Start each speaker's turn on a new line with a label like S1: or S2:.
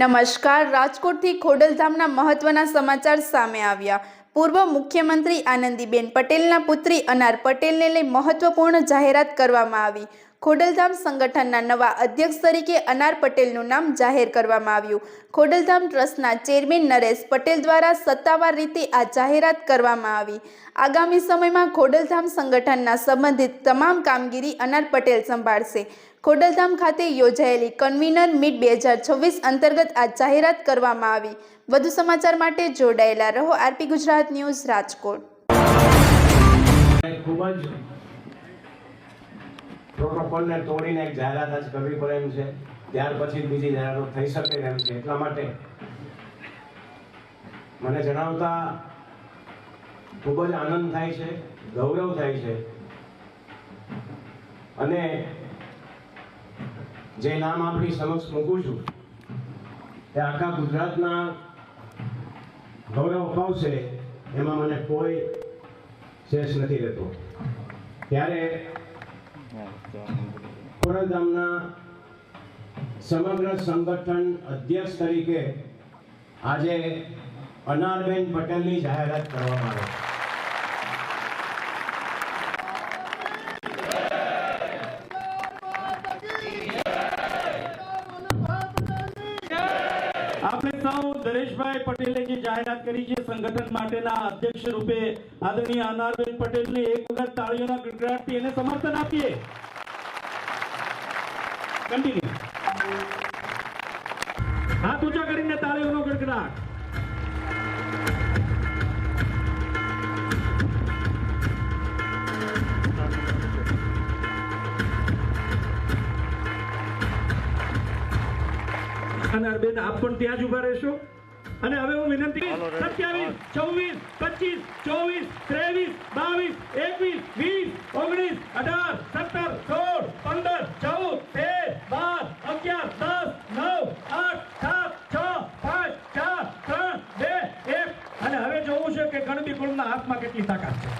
S1: નમસ્કાર. રાજકોટથી ખોડલધામના મહત્વના સમાચાર સામે આવ્યા. પૂર્વ મુખ્યમંત્રી આનંદીબેન પટેલના પુત્રી અનાર પટેલને લઈ મહત્વપૂર્ણ જાહેરાત કરવામાં આવી. ખોડલધામ સંગઠનના નવા અધ્યક્ષ તરીકે અનાર પટેલનું નામ જાહેર કરવામાં આવ્યું. ખોડલધામ ટ્રસ્ટના ચેરમેન નરેશ પટેલ દ્વારા સત્તાવાર રીતે આ જાહેરાત કરવામાં આવી. આગામી સમયમાં ખોડલધામ સંગઠનના સંબંધિત તમામ કામગીરી અનાર પટેલ સંભાળશે. ખોડલધામ ખાતે યોજાયેલી કન્વીનર મીટ બે હજાર છવ્વીસ અંતર્ગત આ જાહેરાત કરવામાં આવી. વધુ સમાચાર માટે જોડાયેલા રહો આરપી ગુજરાત ન્યૂઝ રાજકોટ.
S2: ખૂબ જ પ્રોટોકોલને તોડીને એક જાહેરાત આજ કરવી પડે એમ છે. ત્યાર પછી બીજી જાહેરાતો થઈ શકે એમ છે. એટલા માટે મને જણાવતા ખૂબ જ આનંદ થાય છે, ગૌરવ થાય છે. અને જે નામ આપણી સમક્ષ મૂકું છું, એ આખા ગુજરાતના ગૌરવ અપાવશે એમાં મને કોઈ શેષ નથી રહેતો. ત્યારે ખોડલધામના સમગ્ર સંગઠન અધ્યક્ષ તરીકે આજે અનારબેન પટેલની જાહેરાત કરવામાં આવે.
S3: આપણે સૌ દરેશભાઈ પટેલે જે જાહેરાત કરી છે, સંગઠન માટેના અધ્યક્ષ રૂપે આદરણીય અનારબેન પટેલને એક વખત તાળીઓના ગડગડાટથી એને સમર્થન આપીએ. કન્ટિન્યુ હાથ ઊંચા કરીને તાળીઓનો ગડગડાટ. અનારબેન આપ પણ ત્યાં જ ઊભા રહેશો. અને હવે હું વિનંતી સત્યાવીસ છવ્વીસ પચીસ ચોવીસ ત્રેવીસ બાવીસ એકવીસ વીસ ઓગણીસ અઢાર સત્તર સોળ પંદર ચૌદ તેર બાર અગિયાર દસ નવ આઠ સાત છ પાંચ ચાર ત્રણ બે એક. અને હવે જોવું છે કે ગણબી કુળના હાથમાં કેટલી તાકાત છે.